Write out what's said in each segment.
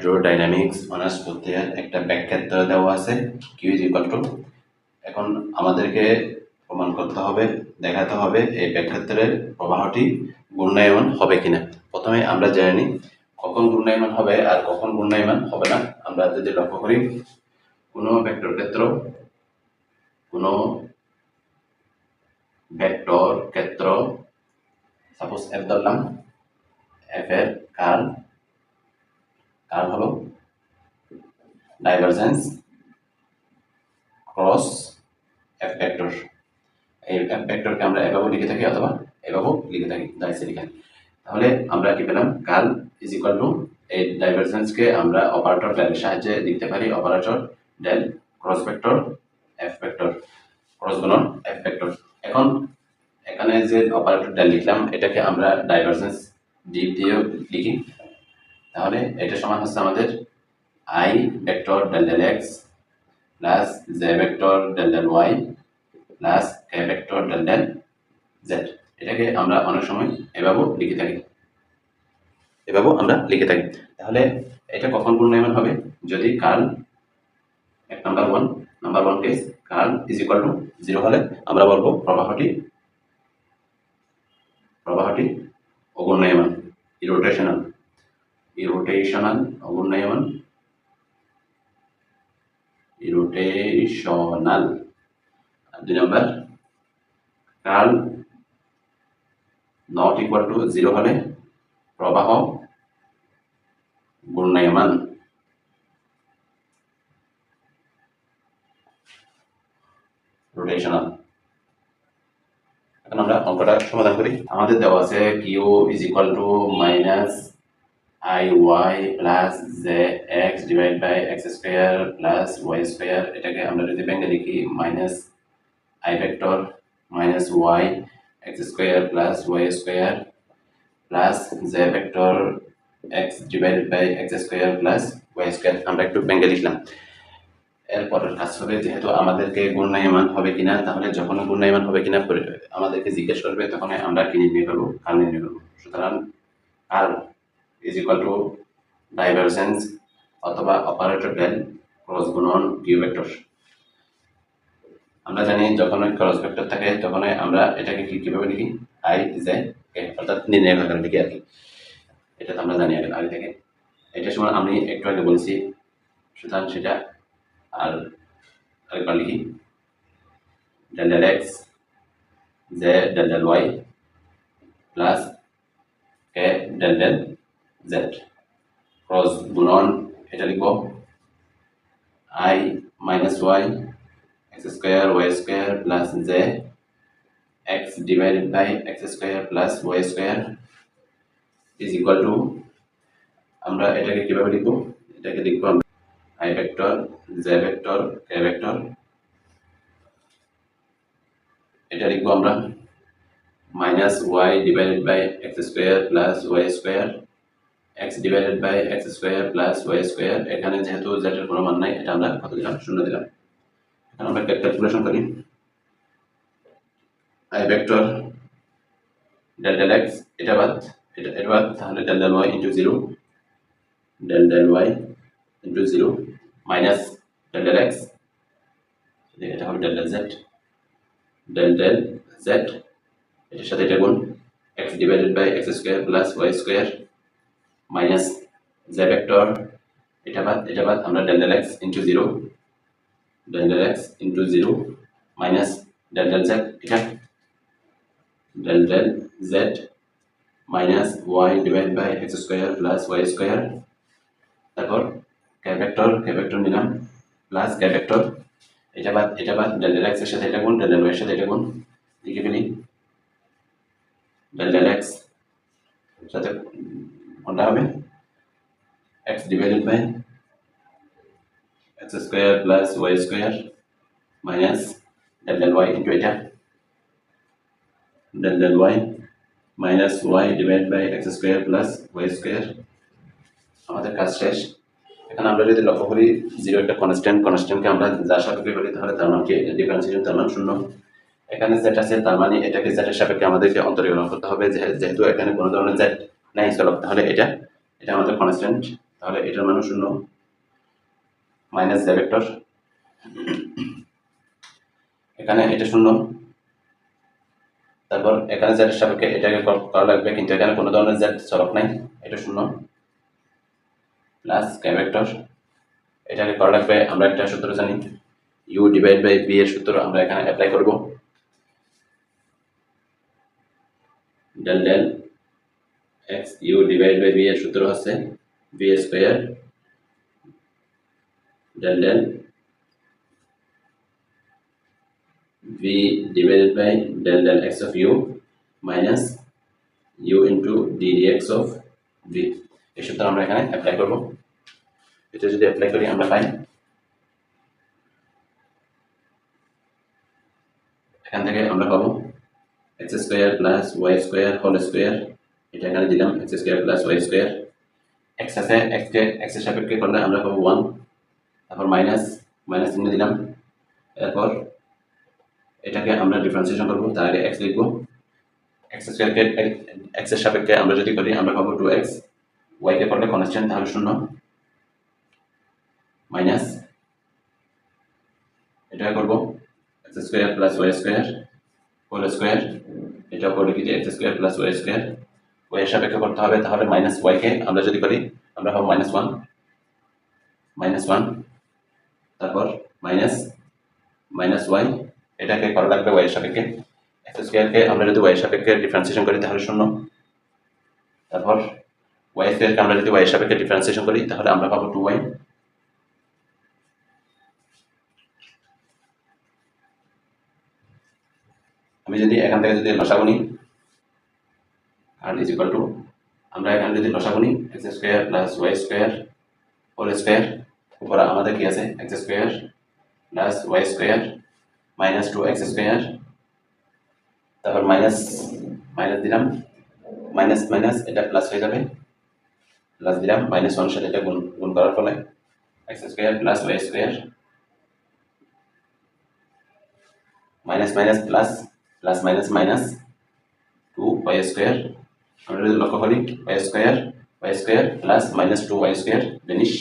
Hydrodynamics honours পড়তে একটা ব্যাখ্যাত্র দেওয়া আছে কিউ ইজ ইকুয়াল টু এখন আমাদেরকে প্রমাণ করতে হবে, দেখাতে হবে এই ব্যাখ্যাত্রের প্রবাহটি ঘূর্ণায়মান হবে কিনা। প্রথমে আমরা জেনে কখন ঘূর্ণায়মান হবে আর কখন ঘূর্ণায়মান হবে না। আমরা যদি লক্ষ্য করি, কোনো ভেক্টর ক্ষেত্র, কোনো ভেক্টর ক্ষেত্র সাপোজ এফ ধরলাম এফ এর কার্ল কার্ল হলো ডাইভারজেন্স ক্রস এফ ভেক্টর এই এফ ভেক্টরকে আমরা এভাবেও লিখে থাকি অথবা এভাবেও লিখে থাকি দাইসে লিখেন তাহলে আমরা কি পেলাম? কাল ইজ ইকুয়াল টু এই ডাইভারজেন্সকে আমরা অপারেটর ডেলের সাহায্যে লিখতে পারি? Operator del cross vector F vector cross গুণন এফ ভেক্টর এখন এখানে যে অপারেটর ডেল লিখলাম, এটাকে আমরা ডাইভারজেন্স ডিপ দিয়েও লিখি। তাহলে এটা সমান হচ্ছে আমাদের I vector del del X plus J vector del del Y plus K vector del del Z এটাকে আমরা অনেক সময় এভাবেও লিখে থাকি। এভাবেও আমরা লিখে থাকি। তাহলে এটা কখন ঘূর্ণায়মান হবে? যদি কার্ল এক number one number one case curl is equal to zero হলে আমরা বলব প্রবাহটি প্রবাহটি অঘূর্ণায়মান ইরোটেশনাল ইরোটেশনাল অঘূর্ণায়মান ইরোটেশনাল দুই নম্বর curl not equal to zero হলে প্রবাহ ঘূর্ণায়মান রোটেশনাল এখন আমরা অঙ্কটা সমাধান করি। আমাদের দেওয়া আছে Q is equal to minus I Y plus J X divide by X square plus Y square এটাকে আমরা যদি ব্যাঙ্গে লিখি minus I vector minus Y X square plus Y square plus J vector X divided by X square plus Y square আমরা একটু ব্যাঙ্গে লিখলাম। এরপরের কাজ হবে, যেহেতু আমাদেরকে গুণায়মান হবে কিনা, তাহলে যখন গুণায়মান হবে কিনা আমাদেরকে জিজ্ঞেস করবে তখন আমরা কি নির্ণয় করব কাল নির্ণয় করব? সুতরাং curl is equal to divergence অথবা অপারেটর ডেল ক্রস গুণন কিউ ভেক্টর আমরা জানি যখন ক্রস ভেক্টর থাকে, তখন আমরা এটাকে কি কীভাবে লিখি? আই জে কে অর্থাৎ নির্ণয় আকারে লিখি আর কি। এটা তো আমরা জানি আগে থেকে। এটা সময় আমি একটু আগে বলছি, সুতরাং সেটা আর আরেকবার লিখি। Del del X J del del Y plus K del del Z cross গুণন এটা লিখব I minus Y X square Y square plus J X divided by X square plus Y square is equal to আমরা এটাকে কীভাবে লিখব? এটাকে লিখব আমরা i vector j vector, k vector, এটা লিখব আমরা minus Y divided by X square plus Y square X divided by X square plus Y square এখানে যেহেতু জেটের কোনো মান নাই, এটা আমরা কত দিলাম? শূন্য দিলাম। এখন আমরা ক্যালকুলেশন করি। I vector del del X এটা বাদ, এটা এটা বাদ, তাহলে del del Y into zero del del Y into zero minus del del X এটা হবে del del Z del del Z এটার সাথে এটা গুণ X divided by X square plus Y square minus J vector এটা বাদ এটা বাদ আমরা del del X into zero del del X into zero minus del del Z এটা del del Z minus Y divide by X square plus Y square তারপর K vector K vector নিলাম plus K vector এটা বাদ এটা বাদ del del এক্সের সাথে এটা গুণ ডেল ডেল ওয়াই এর সাথে এটা গুণ, লিখে ফেলি। ডেল ডেল এক্স সাথে কোনটা হবে X divided by X square plus Y square minus del del Y into এটা del del Y minus Y divide by X square plus Y square আমাদের কাজ শেষ। এখানে আমরা যদি লক্ষ্য করি জিরো একটা কনস্ট্যান্ট কনস্ট্যান্টকে আমরা যার সাপেক্ষে করি, তাহলে তার নাম কি? ডিফারেন্সিয়েশন তার নাম শূন্য। এখানে জেড আছে, তার মানে এটাকে জেডের সাপেক্ষে আমাদেরকে অন্তরীকরণ করতে হবে, যেহেতু এখানে কোনো ধরনের জেড নেই চলক তাহলে এটা এটা আমাদের কনস্ট্যান্ট তাহলে এটার মানও শূন্য মাইনাস জে ভেক্টর এখানে এটা শূন্য। তারপর এখানে জেড সাপেক্ষে এটাকে করা লাগবে, কিন্তু এখানে কোনো ধরনের জেড চলক নাই, এটা শূন্য প্লাস কে ভেক্টর এটাকে করা লাগবে, আমরা একটা সূত্র জানি ইউ ডিভাইড বাই বি এর সূত্র, আমরা এখানে অ্যাপ্লাই করব। Del del X U divide by V এর সূত্র হচ্ছে V square del del v divided by del del x of u minus u into d dx of v. এই সূত্র আমরা এখানে অ্যাপ্লাই করব। এটা যদি অ্যাপ্লাই করি, আমরা পাই এখান থেকে আমরা পাবো X square plus Y square whole square এটা এখানে দিলাম X square plus Y square X আছে এক্সকে এক্সের সাপেক্ষে করলে আমরা পাবো ওয়ান তারপর মাইনাস মাইনাস চিহ্ন দিলাম। এরপর এটাকে আমরা ডিফারেন্সিয়েশন করব, তার আগে এক্স লিখব। এক্স স্কোয়ারকে এক্সের সাপেক্ষে আমরা যদি করি, আমরা পাবো টু এক্স ওয়াইকে করলে কনস্ট্যান্ট তাহলে শূন্য। মাইনাস এটা করব X square plus Y square whole square এটা করলে কি যে X square plus Y square Y সাপেক্ষে করতে হবে তাহলে মাইনাস ওয়াইকে আমরা যদি করি আমরা পাবো মাইনাস ওয়ান মাইনাস ওয়ান তারপর মাইনাস মাইনাস ওয়াই এটাকে করা লাগবে ওয়াই সাপেক্ষে এক্স স্কোয়ারকে আমরা যদি ওয়াই সাপেক্ষে ডিফারেন্সিয়েশন করি তাহলে শূন্য তারপর ওয়াই স্কোয়ারকে আমরা যদি ওয়াই সাপেক্ষে ডিফারেন্সিয়েশন করি তাহলে আমরা পাবো টু ওয়াই আমি যদি এখান থেকে যদি লসাগু নিই আর ইজ ইকুয়াল টু আমরা এখানে যদি লসাগু নিই X square plus Y square whole square উপরে আমাদের কি আছে? X square plus Y square minus two X square তারপর মাইনাস মাইনাস দিলাম মাইনাস মাইনাস এটা প্লাস হয়ে যাবে প্লাস দিলাম মাইনাস ওয়ানের সাথে এটা গুণ গুণ করার ফলে X square plus Y square minus minus plus plus minus minus two Y square আমরা যদি লক্ষ্য করি Y square Y square plus minus two Y square জিনিস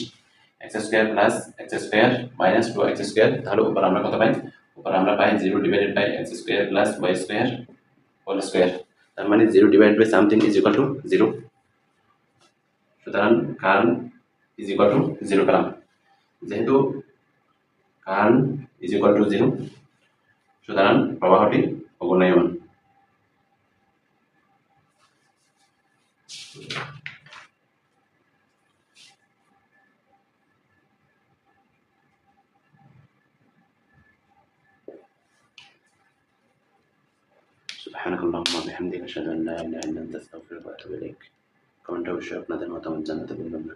X square plus X square minus two X square তাহলে উপর আমরা কত পাই? উপর আমরা পাই zero divided by X square plus Y square whole square তার মানে zero divide by something is equal to zero সুতরাং কারণ ইজ ইকুয়াল টু জিরো পেলাম। যেহেতু কারণ ইজ ইকুয়াল টু জিরো সুতরাং প্রবাহটি অগুণায়মান سبحانك اللهم وبحمدك أشهد أن لا إله إلا أنت أستغفرك وأتوب إليك. كون شوقنا ما المطعم الجنة بالمنة